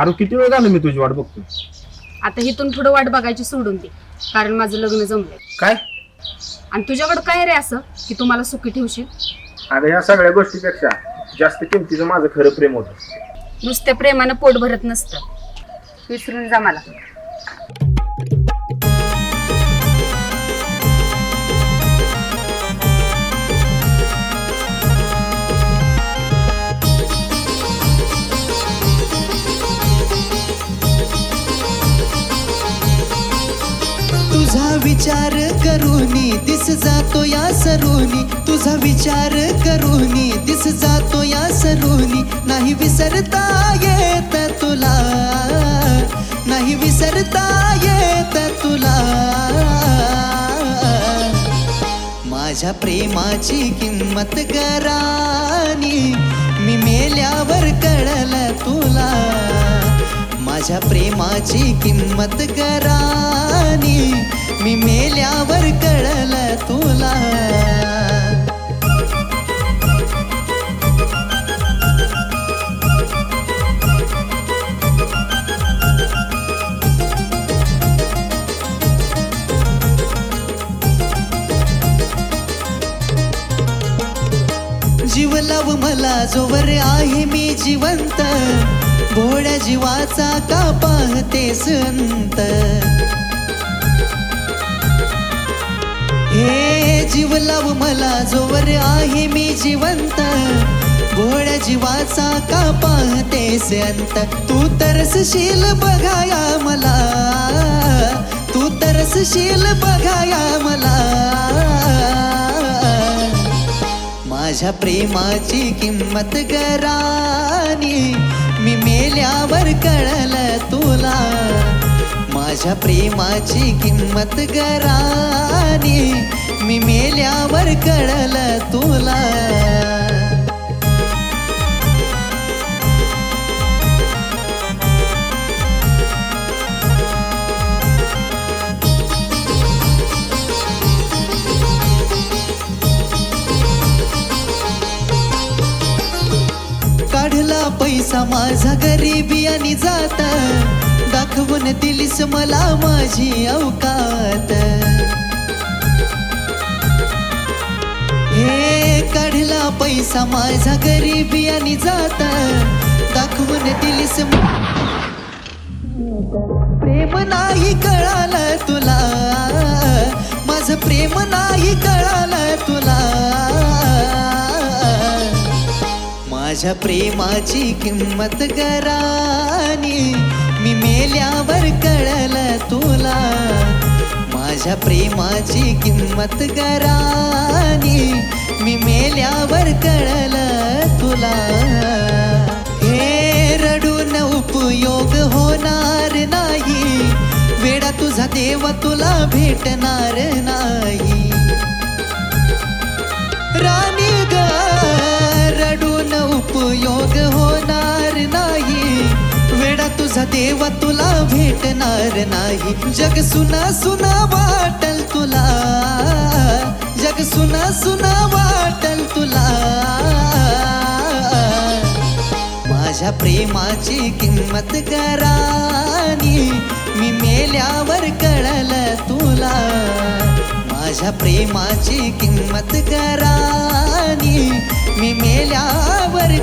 अरे किती वेळ झालं मी तुझी वाट बघतो आता इथून पुढे वाट बघायची सोडून दे. कारण माझं लग्न जमलंय. काय? आणि तुझ्याकडे काय रे असं की तू मला सुखी ठेवशील? अगं या सगळ्या गोष्टीपेक्षा जास्त किमतीचं माझं खरं प्रेम होतं. नुसत्या प्रेमानं पोट भरत नसतं. विसरून जा मला. विचार करूनी दिस जातो या सरूनी. तुझा विचार करूनी दिस जातो या सरूनी. नाही विसरता येत तुला. नाही विसरता येत तुला. माझ्या प्रेमाची किंमत करानी मी मेल्यावर कळलं तुला. माझ्या प्रेमाची किंमत करानी मी मेल्यावर कळलं तुला. जीव लाव मला जोवर आहे मी जिवंत. भोळ्या जीवाचा का पाहते संत हे जीव लाव मला जोवर आहे मी जिवंत. घोड्या जीवाचा का पाहतेस अंत तू तरसशील बघाया मला. तू तरसशील बघाया मला. माझ्या प्रेमाची किंमत गरानी मी मेल्यावर कळलं तुला. माझ्या प्रेमाची किंमत करानी मी मेल्यावर कळल तुला. काढला पैसा माझा गरिबी आणि जाता. आठवण दिलीस मला माझी अवकात. हे काढला पैसा माझा गरिबी आणि जात. दाखवून दिलीस प्रेम नाही कळालं तुला. माझं प्रेम नाही कळालं तुला. माझ्या प्रेमाची किंमत गरानी मी मेल्यावर कळल तुला. माझ्या प्रेमाची किंमत करानी मी मेल्यावर कळल तुला. हे रडून उपयोग होणार नाही. वेडा तुझा देव तुला भेटणार नाही. राणी ग रडून उपयोग हो तुझा देवा तुला भेटणार नाही. जग सुना सुना वाटल तुला. जग सुना सुना वाटल तुला. माझ्या प्रेमाची किंमत करानी मी मेल्यावर कळल तुला. माझ्या प्रेमाची किंमत करानी मी मेल्यावर